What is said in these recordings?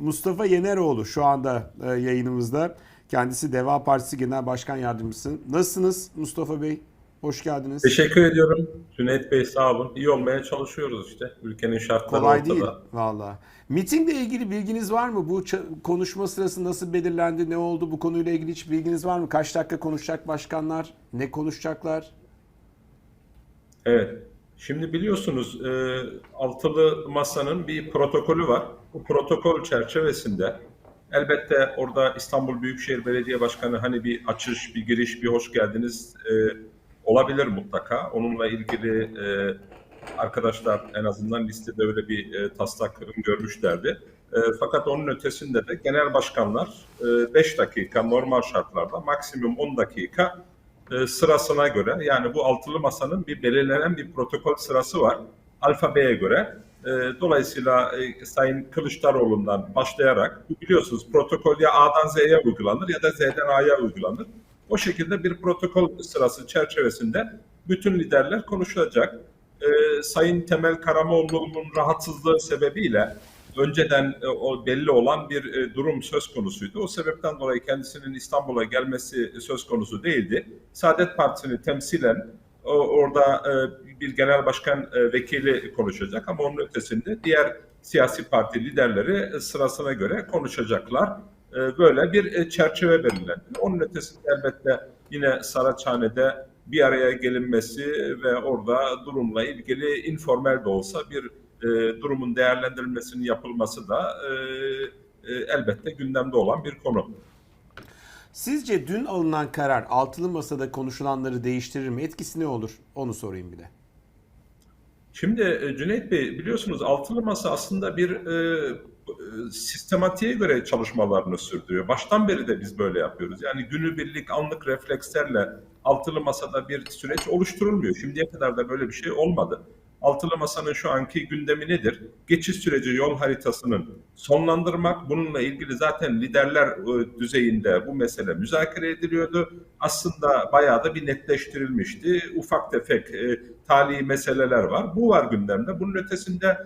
Mustafa Yeneroğlu şu anda e, yayınımızda. Kendisi Deva Partisi Genel Başkan Yardımcısı. Nasılsınız Mustafa Bey? Hoş geldiniz. Teşekkür ediyorum. Cüneyt Bey sağ olun. İyi olmaya çalışıyoruz işte. Ülkenin şartları Kolay ortada. değil valla. Mitingle ilgili bilginiz var mı? Bu konuşma sırası nasıl belirlendi? Ne oldu? Bu konuyla ilgili hiç bilginiz var mı? Kaç dakika konuşacak başkanlar? Ne konuşacaklar? Evet. Şimdi biliyorsunuz e, altılı masanın bir protokolü var. Bu protokol çerçevesinde elbette orada İstanbul Büyükşehir Belediye Başkanı hani bir açış, bir giriş, bir hoş geldiniz e, olabilir mutlaka. Onunla ilgili e, arkadaşlar en azından listede öyle bir e, taslak görmüşlerdi. E, fakat onun ötesinde de genel başkanlar 5 dakika normal şartlarda maksimum 10 dakika e, sırasına göre yani bu altılı masanın bir belirlenen bir protokol sırası var alfabeye göre. E, dolayısıyla e, Sayın Kılıçdaroğlu'ndan başlayarak biliyorsunuz protokol ya A'dan Z'ye uygulanır ya da Z'den A'ya uygulanır. O şekilde bir protokol sırası çerçevesinde bütün liderler konuşulacak. E, Sayın Temel Karamoğlu'nun rahatsızlığı sebebiyle önceden e, o belli olan bir e, durum söz konusuydu. O sebepten dolayı kendisinin İstanbul'a gelmesi söz konusu değildi. Saadet Partisi'ni temsilen orada e, bir genel başkan e, vekili konuşacak ama onun ötesinde diğer siyasi parti liderleri e, sırasına göre konuşacaklar. E, böyle bir e, çerçeve belirlendi. Onun ötesinde elbette yine Saraçhane'de bir araya gelinmesi ve orada durumla ilgili informal de olsa bir e, durumun değerlendirilmesinin yapılması da e, e, elbette gündemde olan bir konu. Sizce dün alınan karar altılı masada konuşulanları değiştirir mi? Etkisi ne olur? Onu sorayım bir de. Şimdi e, Cüneyt Bey biliyorsunuz altılı masa aslında bir e, e, sistematiğe göre çalışmalarını sürdürüyor. Baştan beri de biz böyle yapıyoruz. Yani günübirlik anlık reflekslerle altılı masada bir süreç oluşturulmuyor. Şimdiye kadar da böyle bir şey olmadı. Altılı Masa'nın şu anki gündemi nedir? Geçiş süreci yol haritasının sonlandırmak. Bununla ilgili zaten liderler e, düzeyinde bu mesele müzakere ediliyordu. Aslında bayağı da bir netleştirilmişti. Ufak tefek e, tali meseleler var. Bu var gündemde. Bunun ötesinde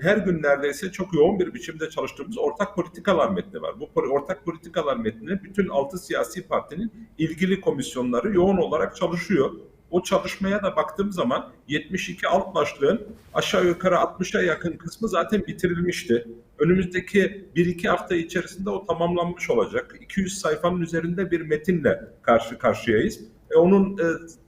her gün neredeyse çok yoğun bir biçimde çalıştığımız ortak politikalar metni var. Bu ortak politikalar metnine bütün altı siyasi partinin ilgili komisyonları yoğun olarak çalışıyor. O çalışmaya da baktığım zaman 72 alt başlığın aşağı yukarı 60'a yakın kısmı zaten bitirilmişti. Önümüzdeki 1-2 hafta içerisinde o tamamlanmış olacak. 200 sayfanın üzerinde bir metinle karşı karşıyayız. E, onun e,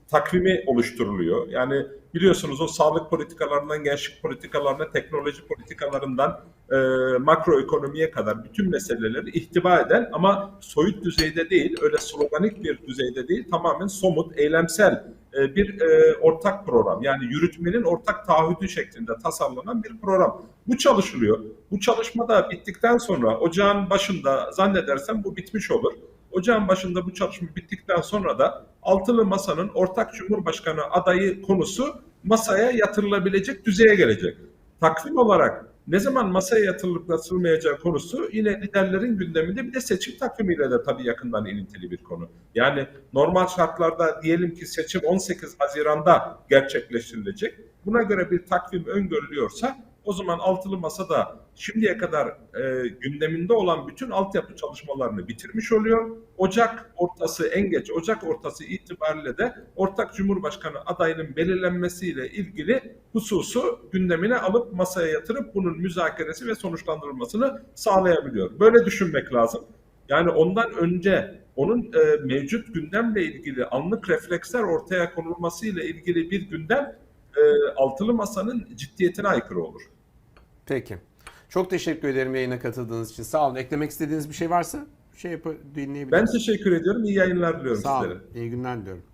takvimi oluşturuluyor. Yani biliyorsunuz o sağlık politikalarından, gençlik politikalarına, teknoloji politikalarından e, makroekonomiye kadar bütün meseleleri ihtiva eden ama soyut düzeyde değil, öyle sloganik bir düzeyde değil, tamamen somut, eylemsel e, bir e, ortak program. Yani yürütmenin ortak taahhüdü şeklinde tasarlanan bir program. Bu çalışılıyor. Bu çalışma da bittikten sonra ocağın başında zannedersem bu bitmiş olur. Ocağın başında bu çalışma bittikten sonra da altılı masanın ortak cumhurbaşkanı adayı konusu masaya yatırılabilecek düzeye gelecek. Takvim olarak ne zaman masaya yatırılıp yatırılmayacağı konusu yine liderlerin gündeminde bir de seçim takvimiyle de tabii yakından ilintili bir konu. Yani normal şartlarda diyelim ki seçim 18 Haziran'da gerçekleştirilecek. Buna göre bir takvim öngörülüyorsa o zaman altılı masada şimdiye kadar e, gündeminde olan bütün altyapı çalışmalarını bitirmiş oluyor. Ocak ortası en geç Ocak ortası itibariyle de ortak Cumhurbaşkanı adayının belirlenmesiyle ilgili hususu gündemine alıp masaya yatırıp bunun müzakeresi ve sonuçlandırılmasını sağlayabiliyor. Böyle düşünmek lazım. Yani ondan önce onun e, mevcut gündemle ilgili anlık refleksler ortaya konulmasıyla ilgili bir gündem e, altılı masanın ciddiyetine aykırı olur. Peki. Çok teşekkür ederim yayına katıldığınız için. Sağ olun. Eklemek istediğiniz bir şey varsa şey yapı dinleyebiliriz. Ben teşekkür ediyorum. İyi yayınlar diliyorum Sağ sizlere. olun. İyi günler diliyorum.